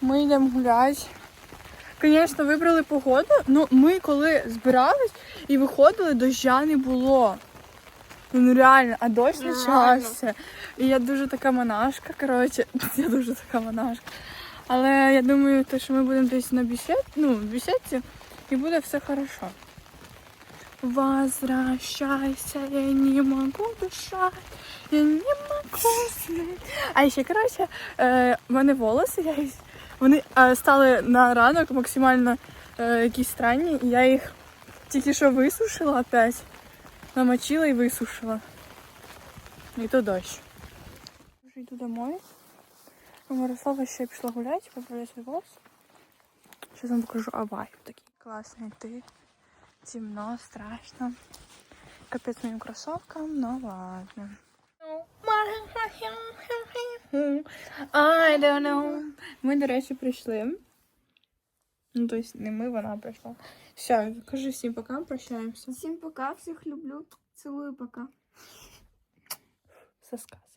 Ми йдемо гуляти. Звісно, вибрали погоду, але ми коли збирались і виходили, доща не було. Ну реально, а дощ почався. І я дуже така монашка, коротше, я дуже така монашка. Але я думаю, те, що ми будемо десь на бесід, ну, в і буде все хорошо. Возвращайся, я не могу дышать, я не могу снить. А ще, коротше, е, в мене волоси, я вони е, стали на ранок максимально е, якісь странні, і я їх тільки що висушила опять. Намочила і висушила. І то дощ. Вже йду домой. У Мирослава ще пішла гуляти, поправляти свій волос. Зараз вам покажу Авай. Такий класний йти. Темно, страшно. Капець моїм кросовкам, ну ладно. I don't know. Ми, до речі, прийшли. Ну, тобто не ми, вона прийшла. Все, кажи всім пока, прощаємося. Всім пока, всіх люблю. Цілую, пока. Сказано.